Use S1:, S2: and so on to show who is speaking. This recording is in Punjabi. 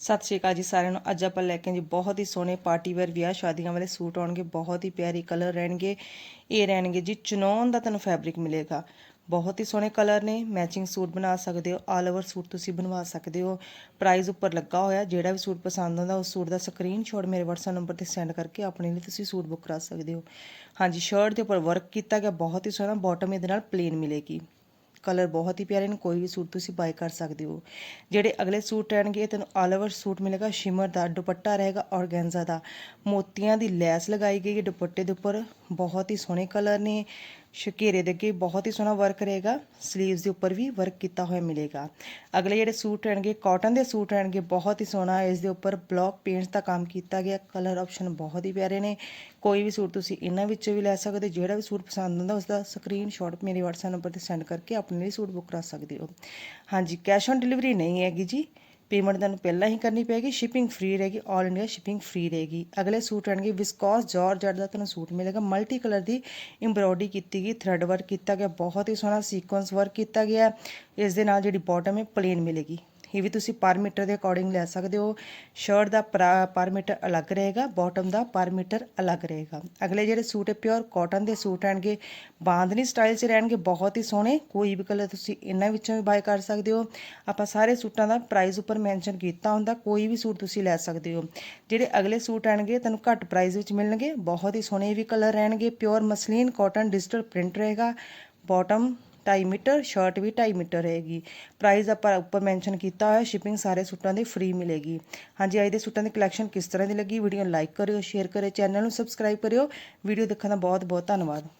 S1: ਸਤਿ ਸ਼੍ਰੀ ਅਕਾਲ ਜੀ ਸਾਰਿਆਂ ਨੂੰ। ਅੱਜ ਆਪਾਂ ਲੈ ਕੇ ਜੀ ਬਹੁਤ ਹੀ ਸੋਹਣੇ ਪਾਰਟੀ ਵੇਅਰ ਵਿਆਹ ਸ਼ਾਦੀਆਂ ਵਾਲੇ ਸੂਟ ਆਉਣਗੇ। ਬਹੁਤ ਹੀ ਪਿਆਰੀ ਕਲਰ ਰਹਿਣਗੇ। ਇਹ ਰਹਿਣਗੇ ਜੀ ਚਨੌਨ ਦਾ ਤੁਹਾਨੂੰ ਫੈਬਰਿਕ ਮਿਲੇਗਾ। ਬਹੁਤ ਹੀ ਸੋਹਣੇ ਕਲਰ ਨੇ। ਮੈਚਿੰਗ ਸੂਟ ਬਣਾ ਸਕਦੇ ਹੋ। ਆਲ ਓਵਰ ਸੂਟ ਤੁਸੀਂ ਬਣਵਾ ਸਕਦੇ ਹੋ। ਪ੍ਰਾਈਸ ਉੱਪਰ ਲੱਗਾ ਹੋਇਆ। ਜਿਹੜਾ ਵੀ ਸੂਟ ਪਸੰਦ ਆਉਂਦਾ, ਉਸ ਸੂਟ ਦਾ ਸਕਰੀਨਸ਼ਾਟ ਮੇਰੇ WhatsApp ਨੰਬਰ ਤੇ ਸੈਂਡ ਕਰਕੇ ਆਪਣੇ ਲਈ ਤੁਸੀਂ ਸੂਟ ਬੁੱਕ ਕਰਾ ਸਕਦੇ ਹੋ। ਹਾਂਜੀ ਸ਼ਰਟ ਦੇ ਉੱਪਰ ਵਰਕ ਕੀਤਾ ਗਿਆ। ਬਹੁਤ ਹੀ ਸੋਹਣਾ। ਬਾਟਮ ਇਹਦੇ ਨਾਲ ਪਲੇਨ ਮਿਲੇਗੀ। ਕਲਰ ਬਹੁਤ ਹੀ ਪਿਆਰੇ ਨੇ, ਕੋਈ ਵੀ ਸੂਟ ਤੁਸੀਂ ਬਾਈ ਕਰ ਸਕਦੇ ਹੋ। ਜਿਹੜੇ ਅਗਲੇ ਸੂਟ ਰਹਿਣਗੇ ਤੈਨੂੰ ਆਲ ਓਵਰ ਸੂਟ ਮਿਲੇਗਾ ਸ਼ਿਮਰ ਦਾ ਦੁਪੱਟਾ ਰਹੇਗਾ ਔਰਗੈਂਜ਼ਾ ਦਾ। ਮੋਤੀਆਂ ਦੀ ਲੈਸ ਲਗਾਈ ਗਈ ਹੈ, ਦੁਪੱਟੇ ਦੇ ਉੱਪਰ। ਬਹੁਤ ਹੀ ਸੋਹਣੇ ਕਲਰ ਨੇ। ਸ਼ਕੇਰੇ ਦੇ ਅੱਗੇ ਬਹੁਤ ਹੀ ਸੋਹਣਾ ਵਰਕ ਰਹੇਗਾ। 슬ੀਵਸ ਦੇ ਉੱਪਰ ਵੀ ਵਰਕ ਕੀਤਾ ਹੋਇਆ ਮਿਲੇਗਾ। ਅਗਲੇ ਜਿਹੜੇ ਸੂਟ ਰਹਿਣਗੇ ਕਾਟਨ ਦੇ ਸੂਟ ਰਹਿਣਗੇ, ਬਹੁਤ ਹੀ ਸੋਹਣਾ ਇਸ ਦੇ ਉੱਪਰ ਬਲੌਕ ਪੇਂਟਸ ਦਾ ਕੰਮ ਕੀਤਾ ਗਿਆ। ਕਲਰ ਆਪਸ਼ਨ ਬਹੁਤ ਹੀ ਪਿਆਰੇ ਨੇ। ਕੋਈ ਵੀ ਸੂਟ ਤੁਸੀਂ ਇਹਨਾਂ ਵਿੱਚੋਂ ਵੀ ਲੈ ਸਕਦੇ ਹੋ। ਜਿਹੜਾ ਵੀ ਸੂਟ ਪਸੰਦ ਆਉਂਦਾ ਉਸ ਦਾ ਸਕਰੀਨਸ਼ਾਟ ਮੇਰੇ WhatsApp ਨੰਬਰ ਤੇ ਸੈਂਡ ਕਰਕੇ ਆਪਣੇ ਲਈ ਸੂਟ ਬੁੱਕ ਕਰਾ ਸਕਦੇ ਹੋ। ਹਾਂਜੀ ਕੈਸ਼ ਔਨ ਡਿਲੀਵਰੀ ਨਹੀਂ ਹੈਗੀ ਜੀ। ਪੇਮੈਂਟ ਤੁਹਾਨੂੰ ਪਹਿਲਾਂ ਹੀ ਕਰਨੀ ਪੈਗੀ ਸ਼ਿਪਿੰਗ ਫ੍ਰੀ ਰਹੇਗੀ ਆਲ ਇੰਡੀਆ ਸ਼ਿਪਿੰਗ ਫ੍ਰੀ ਰਹੇਗੀ। ਅਗਲੇ ਸੂਟ ਰਹਿਣਗੇ ਵਿਸਕੋਸ ਜਾਰਜਟ ਦਾ ਤੁਹਾਨੂੰ ਸੂਟ ਮਿਲੇਗਾ ਮਲਟੀ ਕਲਰ ਦੀ ਐਮਬ੍ਰੋਇਡਰੀ ਕੀਤੀ ਗਈ ਥਰੈਡ ਵਰਕ ਕੀਤਾ ਗਿਆ, ਬਹੁਤ ਹੀ ਸੋਹਣਾ ਸੀਕੁਐਂਸ ਵਰਕ ਕੀਤਾ ਗਿਆ। ਇਸ ਦੇ ਨਾਲ ਜਿਹੜੀ ਬਾਟਮ ਹੈ ਪਲੇਨ ਮਿਲੇਗੀ। ਇਹ ਵੀ ਤੁਸੀਂ ਪਰ ਮੀਟਰ ਦੇ ਅਕੋਰਡਿੰਗ ਲੈ ਸਕਦੇ ਹੋ। ਸ਼ਰਟ ਦਾ ਪਰ ਮੀਟਰ ਅਲੱਗ ਰਹੇਗਾ ਬਾਟਮ ਦਾ ਪਰ ਮੀਟਰ ਅਲੱਗ ਰਹੇਗਾ। ਅਗਲੇ ਜਿਹੜੇ ਸੂਟ ਹੈ ਪਿਓਰ ਕਾਟਨ ਦੇ ਸੂਟ ਰਹਿਣਗੇ ਬਾਂਦਨੀ ਸਟਾਈਲ 'ਚ ਰਹਿਣਗੇ, ਬਹੁਤ ਹੀ ਸੋਹਣੇ। ਕੋਈ ਵੀ ਕਲਰ ਤੁਸੀਂ ਇਹਨਾਂ ਵਿੱਚੋਂ ਵੀ ਬਾਏ ਕਰ ਸਕਦੇ ਹੋ। ਆਪਾਂ ਸਾਰੇ ਸੂਟਾਂ ਦਾ ਪ੍ਰਾਈਸ ਉੱਪਰ ਮੈਂਸ਼ਨ ਕੀਤਾ ਹੁੰਦਾ, ਕੋਈ ਵੀ ਸੂਟ ਤੁਸੀਂ ਲੈ ਸਕਦੇ ਹੋ। ਜਿਹੜੇ ਅਗਲੇ ਸੂਟ ਆਣਗੇ, ਤੁਹਾਨੂੰ ਘੱਟ ਪ੍ਰਾਈਸ ਵਿੱਚ ਮਿਲਣਗੇ। ਬਹੁਤ ਹੀ ਸੋਹਣੇ ਵੀ ਕਲਰ ਰਹਿਣਗੇ pure muslin cotton digital print ਰਹੇਗਾ। ਬਾਟਮ 2.5 ਮੀਟਰ, ਸ਼ਰਟ ਵੀ 2.5 ਮੀਟਰ ਰਹੇਗੀ। ਪ੍ਰਾਈਸ ਆਪਾਂ ਉੱਪਰ ਮੈਂਸ਼ਨ ਕੀਤਾ ਹੋਇਆ ਸ਼ਿਪਿੰਗ ਸਾਰੇ ਸੂਟਾਂ ਦੀ ਫ੍ਰੀ ਮਿਲੇਗੀ। ਹਾਂਜੀ, ਅੱਜ ਦੇ ਸੂਟਾਂ ਦੀ ਕਲੈਕਸ਼ਨ ਕਿਸ ਤਰ੍ਹਾਂ ਦੀ ਲੱਗੀ? ਵੀਡੀਓ ਨੂੰ ਲਾਈਕ ਕਰਿਓ ਸ਼ੇਅਰ ਕਰਿਓ ਚੈਨਲ ਨੂੰ ਸਬਸਕ੍ਰਾਈਬ ਕਰਿਓ। ਵੀਡੀਓ ਦੇਖਣ ਦਾ ਬਹੁਤ ਬਹੁਤ ਧੰਨਵਾਦ।